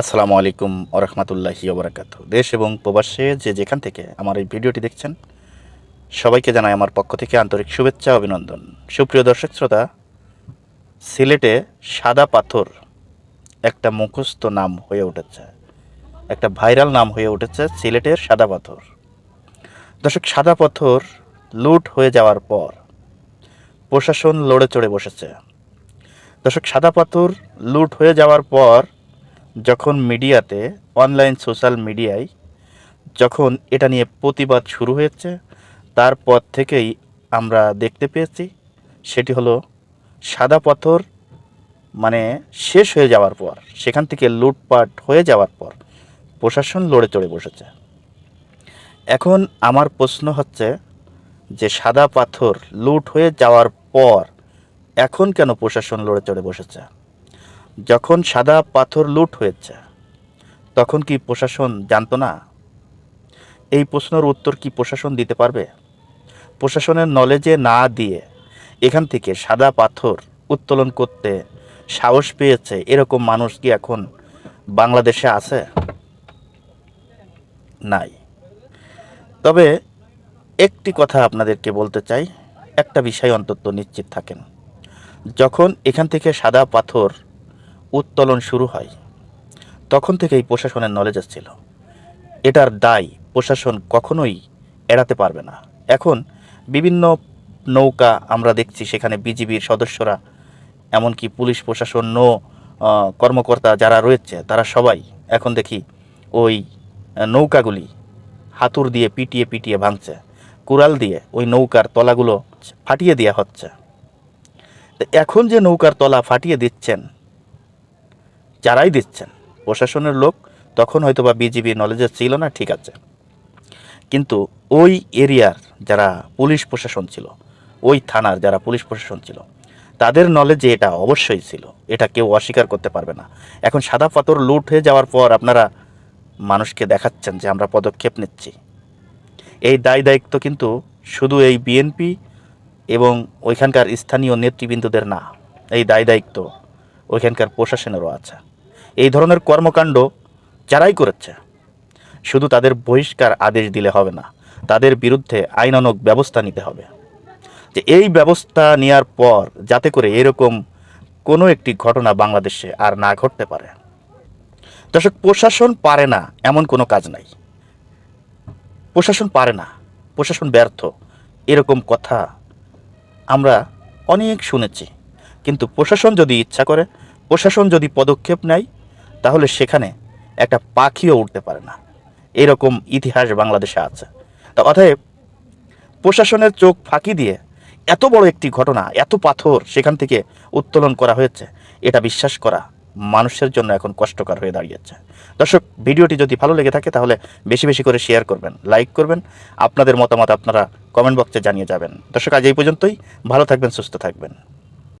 আসসালামু আলাইকুম ওরহমতুল্লাহি ওবরাকাত দেশ এবং প্রবাসে যে যেখান থেকে আমার এই ভিডিওটি দেখছেন, সবাইকে জানাই আমার পক্ষ থেকে আন্তরিক শুভেচ্ছা, অভিনন্দন। সুপ্রিয় দর্শক শ্রোতা, সিলেটে সাদা পাথর একটা মুখস্থ নাম হয়ে উঠেছে, একটা ভাইরাল নাম হয়ে উঠেছে সিলেটের সাদা পাথর। দর্শক, সাদা পাথর লুট হয়ে যাওয়ার পর প্রশাসন লড়ে চড়ে বসেছে। দর্শক, সাদা পাথর লুট হয়ে যাওয়ার পর যখন মিডিয়াতে অনলাইন সোশ্যাল মিডিয়ায় যখন এটা নিয়ে প্রতিবাদ শুরু হয়েছে তারপর থেকেই আমরা দেখতে পেয়েছি, সেটি হলো সাদা পাথর মানে শেষ হয়ে যাওয়ার পর, সেখান থেকে লুটপাট হয়ে যাওয়ার পর প্রশাসন লড়ে চড়ে বসেছে। এখন আমার প্রশ্ন হচ্ছে যে সাদা পাথর লুট হয়ে যাওয়ার পর এখন কেন প্রশাসন লড়ে চড়ে বসেছে? যখন সাদা পাথর লুট হয়েছে, তখন কি প্রশাসন জানতো না? এই প্রশ্নের উত্তর কি প্রশাসন দিতে পারবে? প্রশাসনের নলেজে না দিয়ে এখান থেকে সাদা পাথর উত্তোলন করতে সাহস পেয়েছে এরকম মানুষ কি এখন বাংলাদেশে আছে? নাই। তবে একটি কথা আপনাদেরকে বলতে চাই, একটা বিষয় অন্তত নিশ্চিত থাকেন। যখন এখান থেকে সাদা পাথর উত্তোলন শুরু হয়। তখন থেকেই প্রশাসনের নলেজ ছিল এটার দায় প্রশাসন কখনোই এড়াতে পারবে না। এখন বিভিন্ন নৌকা আমরা দেখছি, সেখানে বিজিবির সদস্যরা, এমনকি পুলিশ প্রশাসন, নৌ কর্মকর্তা যারা রয়েছে, তারা সবাই এখন দেখি ওই নৌকাগুলি হাতুর দিয়ে পিটিয়ে পিটিয়ে ভাঙছে। কুড়াল দিয়ে ওই নৌকার তলাগুলো ফাটিয়ে দেওয়া হচ্ছে। এখন যে নৌকার তলা ফাটিয়ে দিচ্ছেন যারাই দিচ্ছেন, প্রশাসনের লোক, তখন হয়তো বা বিজিবি নলেজে ছিল না, ঠিক আছে। কিন্তু ওই এরিয়ার যারা পুলিশ প্রশাসন ছিল, ওই থানার যারা পুলিশ প্রশাসন ছিল, তাদের নলেজে এটা অবশ্যই ছিল। এটা কেউ অস্বীকার করতে পারবে না। এখন সাদা পাথর লুট হয়ে যাওয়ার পর আপনারা মানুষকে দেখাচ্ছেন যে আমরা পদক্ষেপ নিচ্ছি। এই দায় দায়িত্ব কিন্তু শুধু এই বিএনপি এবং ওইখানকার স্থানীয় নেতৃবৃন্দদের না, এই দায় দায়িত্ব ওইখানকার প্রশাসনেরও আছে। এই ধরনের কর্মকাণ্ড যারাই করেছে, শুধু তাদের বহিষ্কার আদেশ দিলে হবে না, তাদের বিরুদ্ধে আইনানক ব্যবস্থা নিতে হবে। যে এই ব্যবস্থা নেওয়ার পর যাতে করে এরকম কোনো একটি ঘটনা বাংলাদেশে আর না ঘটতে পারে। দর্শক, প্রশাসন পারে না এমন কোনো কাজ নাই। প্রশাসন পারে না, প্রশাসন ব্যর্থ, এরকম কথা আমরা অনেক শুনেছি। কিন্তু প্রশাসন যদি ইচ্ছা করে, প্রশাসন যদি পদক্ষেপ নেয় তাহলে সেখানে একটা পাখিও উঠতে পারে না। এরকম ইতিহাস বাংলাদেশে আছে। তা অতএব প্রশাসনের চোখ ফাঁকি দিয়ে এত বড় একটি ঘটনা, এত পাথর সেখান থেকে উত্তোলন করা হয়েছে, এটা বিশ্বাস করা মানুষের জন্য এখন কষ্টকর হয়ে দাঁড়িয়েছে। দর্শক, ভিডিওটি যদি ভালো লেগে থাকে তাহলে বেশি বেশি করে শেয়ার করবেন, লাইক করবেন, আপনাদের মতামত আপনারা কমেন্ট বক্সে জানিয়ে যাবেন। দর্শক, আজ এই পর্যন্তই। ভালো থাকবেন, সুস্থ থাকবেন।